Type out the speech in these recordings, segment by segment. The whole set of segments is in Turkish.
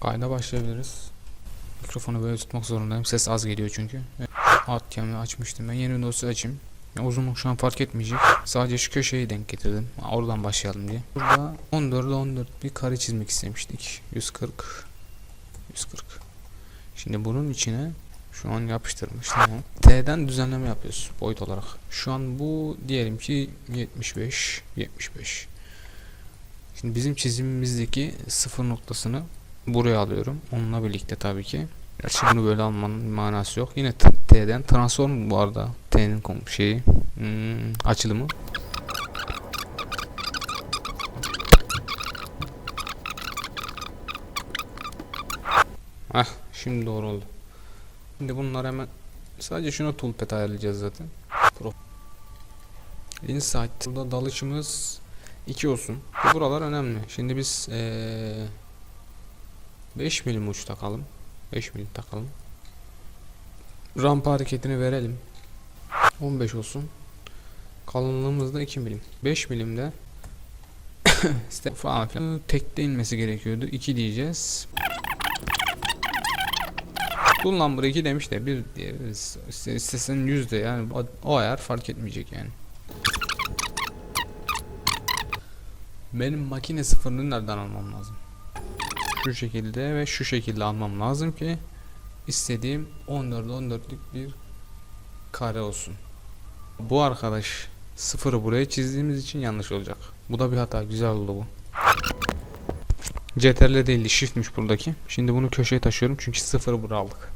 Kayda başlayabiliriz. Mikrofonu böyle tutmak zorundayım. Ses az geliyor çünkü. Alt kemini açmıştım. Ben yeni dosya açayım. Ya uzunluk şu an fark etmeyecek. Sadece şu köşeyi denk getirdim. Oradan başlayalım diye. Burada 14'e 14 bir kare çizmek istemiştik. 140 140 Şimdi bunun içine şu an yapıştırmış tamam. T'den düzenleme yapıyoruz boyut olarak. Şu an bu diyelim ki 75 75. Şimdi bizim çizimimizdeki sıfır noktasını buraya alıyorum. Onunla birlikte tabii ki. Gerçi bunu böyle almanın manası yok. Yine T'den transform bu arada. T'nin şeyi hmm, açılımı. Ah şimdi doğru oldu. Şimdi bunlar hemen sadece şuna toolpad ayarlayacağız zaten. Pro. Insight. Burada dalışımız 2 olsun. Bu buralar önemli. Şimdi biz eee 5 milim uç takalım. 5 milim takalım. Rampa hareketini verelim. 15 olsun. Kalınlığımız da 2 milim. 5 milimde falan filan. Tekte inmesi gerekiyordu. 2 diyeceğiz. Bu number 2 demiş de 1 diyebiliriz. İste, istesen 100 de yani o ayar fark etmeyecek yani. Benim makine sıfırını nereden almam lazım? Şu şekilde ve şu şekilde almam lazım ki istediğim 14 14'lük bir kare olsun. Bu arkadaş sıfırı buraya çizdiğimiz için yanlış olacak. Bu da bir hata. Güzel oldu bu. CTRL değildi. Shift'miş buradaki. Şimdi bunu köşeye taşıyorum çünkü sıfırı buraya aldık.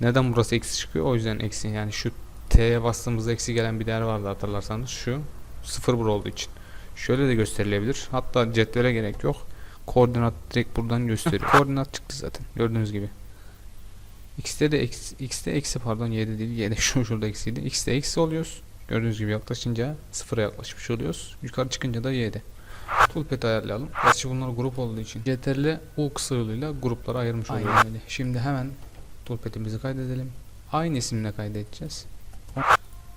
Neden burası eksi çıkıyor? O yüzden eksi. Yani şu T'ye bastığımızda eksi gelen bir değer vardı hatırlarsanız. Şu sıfır bura olduğu için. Şöyle de gösterilebilir. Hatta cetvele gerek yok. Koordinat direkt buradan gösteriyor. Koordinat çıktı zaten. Gördüğünüz gibi. X'te de eksi, X'te eksi pardon 7 değil. 7 şu şurada eksiydi. X'te eksi oluyoruz. Gördüğünüz gibi yaklaşınca sıfıra yaklaşmış oluyoruz. Yukarı çıkınca da 7. Toolpad ayarlayalım. Gerçi bunlar grup olduğu için CTRL U kısa yoluyla gruplara ayırmış oluyoruz. Aynen öyle. Şimdi hemen toolpad'imizi kaydedelim. Aynı isimle kaydedeceğiz.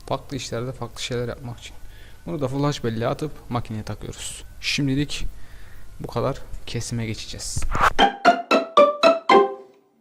Farklı işlerde farklı şeyler yapmak için. Bunu da flash belleğe atıp makineye takıyoruz. Şimdilik bu kadar kesime geçeceğiz.